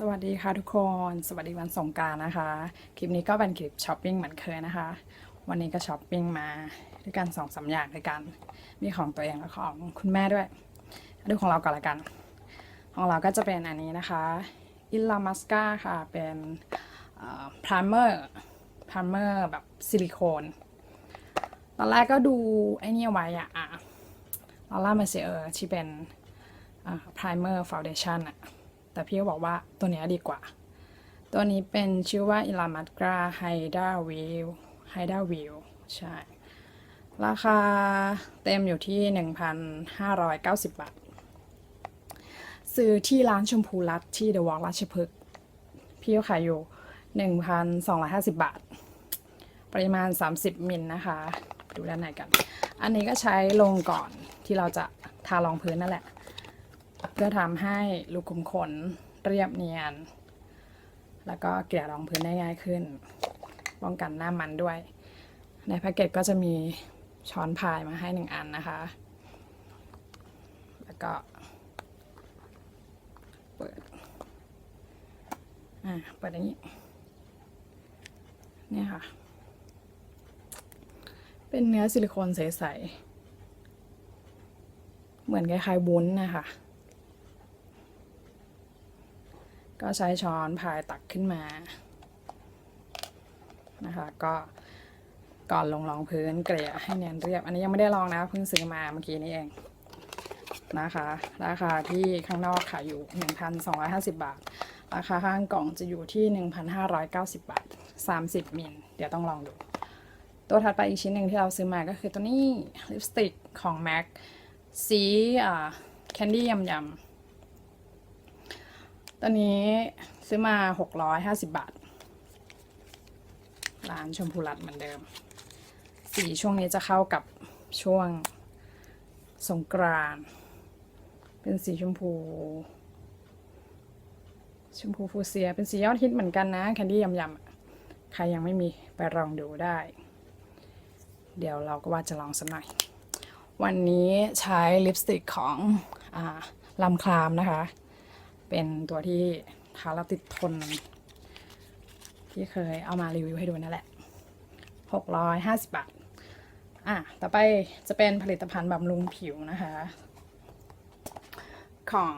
สวัสดีค่ะทุกคน สวัสดีวันสงการนะคะ คลิปนี้ก็เป็นคลิปช้อปปิ้งเหมือนเคยนะคะ วันนี้ก็ช้อปปิ้งมาด้วยกันสองสามอย่างด้วยกัน มีของตัวเองและของคุณแม่ด้วย ดูของเราก่อนละกัน ของเราก็จะเป็นอันนี้นะคะอิลลามัสกาค่ะ เป็นพรามเมอร์พรามเมอร์แบบซิลิโคน ตอนแรกก็ดูไอ้นี่ไว้อะอะลอร่ามาเซเออร์ที่เป็นพรามเมอร์ฟาวเดชั่นอะ แต่พี่ก็บอกว่าตัวนี้ดีกว่า ตัวนี้เป็นชื่อว่าอิลามัตกราไฮดาวิวไฮดาวิวใช่ ราคาเต็มอยู่ที่ 1,590 บาท ซื้อที่ร้านชมพูรัตที่เดอะวอล์กราชพฤกษ์พี่ขายอยู่ 1,250 บาท ปริมาณ 30 มิลนะคะ ดูด้านในกัน อันนี้ก็ใช้ลงก่อนที่เราจะทารองพื้นนั่นแหละ เพื่อทำให้ลูกขุมขนเรียบเนียน แล้วก็เกลี่ยรองพื้นได้ง่ายขึ้น ป้องกันหน้ามันด้วย ในแพ็กเกจก็จะมีช้อนพายมาให้หนึ่งอันนะคะ แล้วก็ เปิด อ่า เปิดอย่างนี้ เนี่ยค่ะ เป็นเนื้อซิลิโคนใสๆ เหมือนคล้ายๆวุ้นนะคะ ก็ใช้ช้อนพายตักขึ้นมานะคะก็ก่อนลงรองพื้นเกลี่ยให้เนียนเรียบ อันนี้ยังไม่ได้ลองนะเพิ่งซื้อมาเมื่อกี้นี้เองนะคะ ราคาที่ข้างนอกขายอยู่ 1,250 บาท ราคาข้างกล่องจะอยู่ที่ 1,590 บาท 30 มิลเดี๋ยวต้องลองดู ตัวถัดไปอีกชิ้นหนึ่งที่เราซื้อมาก็คือตัวนี้ลิปสติกของ MAC สีอ่าแคนดี้ยำยำ ตัวนี้ซื้อมา 650 บาท ร้านชมพูรัตเหมือนเดิม สีช่วงนี้จะเข้ากับช่วงสงกรานเป็นสีชมพู ชมพูฟูเซีย เป็นสียอดฮิตเหมือนกันนะแคนดี้ยำยำใครยังไม่มีไปลองดูได้ เดี๋ยวเราก็ว่าจะลองสักหน่อย วันนี้ใช้ลิปสติกของอลำคลามนะคะ เป็นตัวที่ทาแล้วติดทน ที่เคยเอามารีวิวให้ดูนั่นแหละ 650 บาท อะ ต่อไปจะเป็นผลิตภัณฑ์บำรุงผิวนะคะ ของ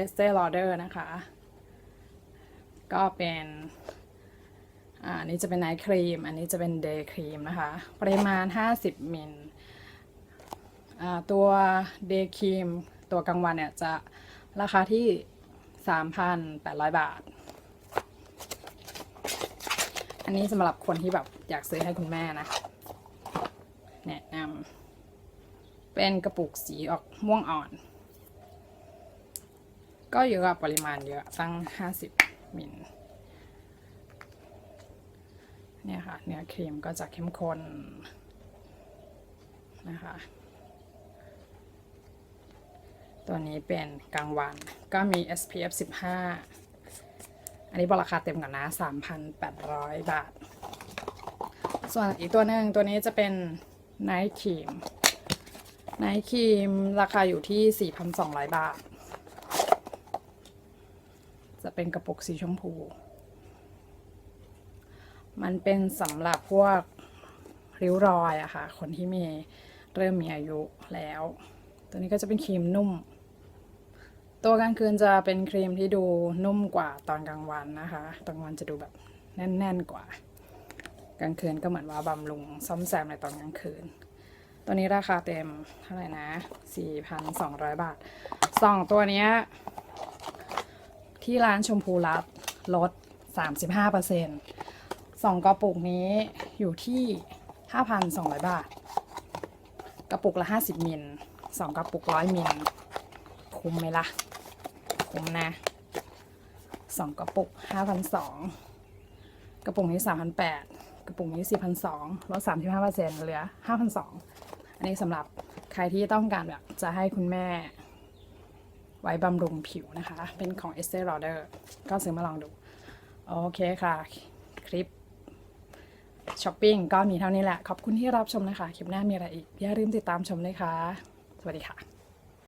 Estee Lauder นะคะ ก็เป็นอันนี้จะเป็นไนท์ครีม อันนี้จะเป็นเดย์ครีมนะคะ ปริมาณ 50 มิลตัวเดย์ครีมตัวกลางวันเนี่ยจะราคาที่ 3,800 บาท อันนี้สำหรับคนที่แบบอยากซื้อให้คุณแม่นะ แนะนำเป็นกระปุกสีออกม่วงอ่อน ก็เยอะปริมาณเยอะตั้ง 50 มิลเนี่ยค่ะเนื้อครีมก็จะเข้มข้นนะคะ ตัวนี้เป็นกลางวันก็มี SPF 15 อันนี้บอกราคาเต็มก่อนนะ 3,800 บาท ส่วนอีกตัวหนึ่งตัวนี้จะเป็นไนท์ครีมไนท์ครีมราคาอยู่ที่ 4,200 บาท จะเป็นกระปุกสีชมพู มันเป็นสำหรับพวกริ้วรอยอะค่ะ คนที่มีเริ่มมีอายุแล้ว ตัวนี้ก็จะเป็นครีมนุ่ม ตัวกลางคืนจะเป็นครีมที่ดูนุ่มกว่าตอนกลางวันนะคะ ตอนกลางวันจะดูแบบแน่นๆกว่า กลางคืนก็เหมือนว่าบำรุงซ่อมแซมในตอนกลางคืน ตัวนี้ราคาเต็มเท่าไหร่นะ 4,200 บาทสองตัวนี้ที่ร้านชมพูรัตลด 35%สองกระปุกนี้อยู่ที่ 5,200 บาท กระปุกละ 50 มิลสองกระปุกร้อยมิลคุ้มไหมล่ะ คุ้มนะสองกระปุก5,200กระปุกนี้3,800กระปุกนี้4,200ลด35%เปอร์เซ็นต์เหลือ5,200อันนี้สำหรับใครที่ต้องการแบบจะให้คุณแม่ไว้บำรุงผิวนะคะ เป็นของ Estee Lauder ก็ซื้อมาลองดู โอเคค่ะ คลิปช้อปปิ้งก็มีเท่านี้แหละ ขอบคุณที่รับชมนะคะ คลิปหน้ามีอะไรอีก อย่าลืมติดตามชมเลยค่ะ สวัสดีค่ะ